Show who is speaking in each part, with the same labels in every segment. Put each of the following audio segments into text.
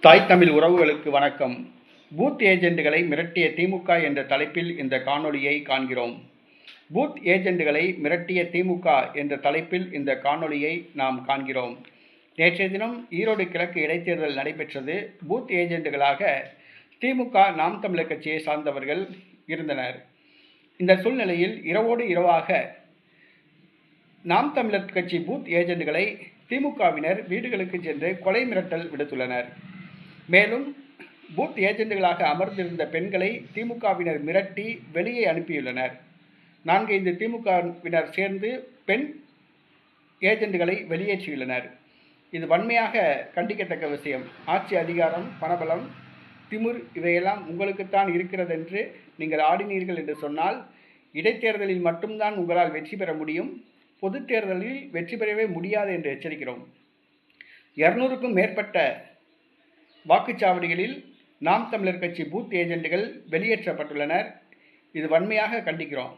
Speaker 1: தாய் தமிழ் உறவுகளுக்கு வணக்கம். பூத் ஏஜெண்டுகளை மிரட்டிய திமுக என்ற தலைப்பில் இந்த காணொளியை காண்கிறோம். பூத் ஏஜெண்டுகளை மிரட்டிய திமுக என்ற தலைப்பில் இந்த காணொளியை நாம் காண்கிறோம். நேற்றைய தினம் ஈரோடு கிழக்கு இடைத்தேர்தல் நடைபெற்றது. பூத் ஏஜெண்டுகளாக திமுக நாம் தமிழர் கட்சியை சார்ந்தவர்கள் இருந்தனர். இந்த சூழ்நிலையில் இரவோடு இரவாக நாம் தமிழர் கட்சி பூத் ஏஜெண்டுகளை திமுகவினர் வீடுகளுக்கு சென்று கொலை மிரட்டல் விடுத்துள்ளனர். மேலும் பூத் ஏஜெண்டுகளாக அமர்ந்திருந்த பெண்களை திமுகவினர் மிரட்டி வெளியே அனுப்பியுள்ளனர். நான்கைந்து திமுகவினர் சேர்ந்து பெண் ஏஜெண்டுகளை வெளியேற்றியுள்ளனர். இது வன்மையாக கண்டிக்கத்தக்க விஷயம். ஆட்சி அதிகாரம் பணபலம் திமிர் இவையெல்லாம் உங்களுக்குத்தான் இருக்கிறது என்று நீங்கள் ஆடினீர்கள் என்று சொன்னால் இடைத்தேர்தலில் மட்டும்தான் உங்களால் வெற்றி பெற முடியும். பொதுத் தேர்தலில் வெற்றி பெறவே முடியாது என்று எச்சரிக்கிறோம். இரநூறுக்கும் மேற்பட்ட வாக்குச்சாவடிகளில் நாம் தமிழர் கட்சி பூத் ஏஜெண்டுகள் வெளியேற்றப்பட்டுள்ளனர். இது வன்மையாக கண்டிக்கிறோம்.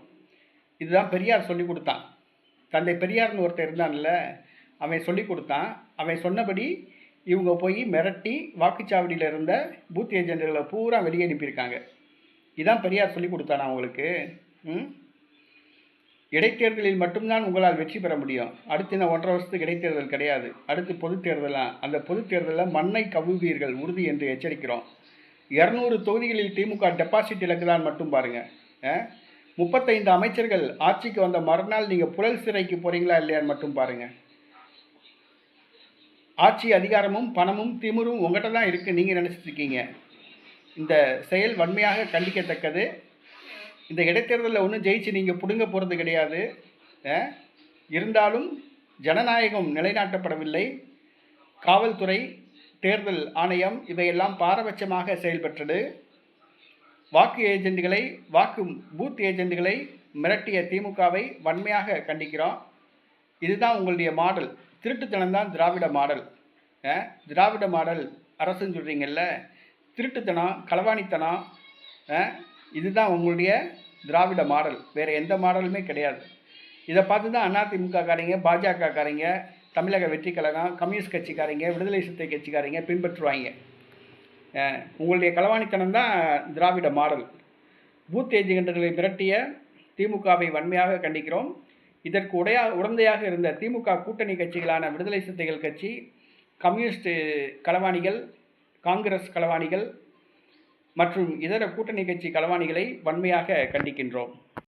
Speaker 1: இதுதான் பெரியார் சொல்லி கொடுத்தான். தந்தை பெரியார்னு ஒருத்தர் இருந்தான்ல அவன் சொல்லி கொடுத்தான். அவன் சொன்னபடி இவங்க போய் மிரட்டி வாக்குச்சாவடியில் இருந்த பூத் ஏஜெண்டுகளை பூரா வெளியே அனுப்பியிருக்காங்க. இதான் பெரியார் சொல்லி கொடுத்தானா அவங்களுக்கு ம்? இடைத்தேர்தலில் மட்டும்தான் உங்களால் வெற்றி பெற முடியும். அடுத்து இன்னும் ஒன்றரை வருஷத்துக்கு இடைத்தேர்தல் கிடையாது. அடுத்து பொதுத் தேர்தலாம் அந்த பொதுத் தேர்தலில் மண்ணை கவுவீர்கள் உறுதி என்று எச்சரிக்கிறோம். இரநூறு தொகுதிகளில் திமுக டெபாசிட் இலக்குதான் மட்டும் பாருங்கள் முப்பத்தைந்து அமைச்சர்கள் ஆட்சிக்கு வந்த மறுநாள் நீங்கள் புழல் சிறைக்கு போகிறீங்களா இல்லையான்னு மட்டும் பாருங்கள் ஆட்சி அதிகாரமும் பணமும் திமிரும் உங்கள்கிட்ட தான் இருக்குது நீங்கள் நினச்சிட்ருக்கீங்க இந்த செயல் வன்மையாக கண்டிக்கத்தக்கது. இந்த இடைத்தேர்தலில் ஒன்றும் ஜெயிச்சு நீங்கள் பிடுங்க போகிறது கிடையாது. இருந்தாலும் ஜனநாயகம் நிலைநாட்டப்படவில்லை. காவல்துறை தேர்தல் ஆணையம் இவையெல்லாம் பாரபட்சமாக செயல்பட்டது. வாக்கு ஏஜெண்டுகளை வாக்கு பூத் ஏஜெண்டுகளை மிரட்டிய திமுகவை வன்மையாக கண்டிக்கிறோம். இதுதான் உங்களுடைய மாடல். திருட்டுத்தனம் தான் திராவிட மாடல். திராவிட மாடல் அரசுன்னு சொல்கிறீங்கல்ல திருட்டுத்தனம் களவாணித்தனம் இதுதான் உங்களுடைய திராவிட மாடல். வேறு எந்த மாடலுமே கிடையாது. இதை பார்த்து தான் அதிமுக காரங்க பாஜக காரங்க தமிழக வெற்றி கழகம் கம்யூனிஸ்ட் கட்சிக்காரங்க விடுதலை சிறுத்தை கட்சிக்காரங்க பின்பற்றுவாங்க. உங்களுடைய களவாணித்தனம் தான் திராவிட மாடல். பூத் ஏஜெண்டுகளை மிரட்டிய திமுகவை வன்மையாக கண்டிக்கிறோம். இதற்கு உடையா உடந்தையாக இருந்த திமுக கூட்டணி கட்சிகளான விடுதலை சிறுத்தைகள் கட்சி கம்யூனிஸ்ட் களவாணிகள் காங்கிரஸ் களவாணிகள் மற்றும் இதர கூட்டணி கட்சி களவாணிகளை வன்மையாக கண்டிக்கின்றோம்.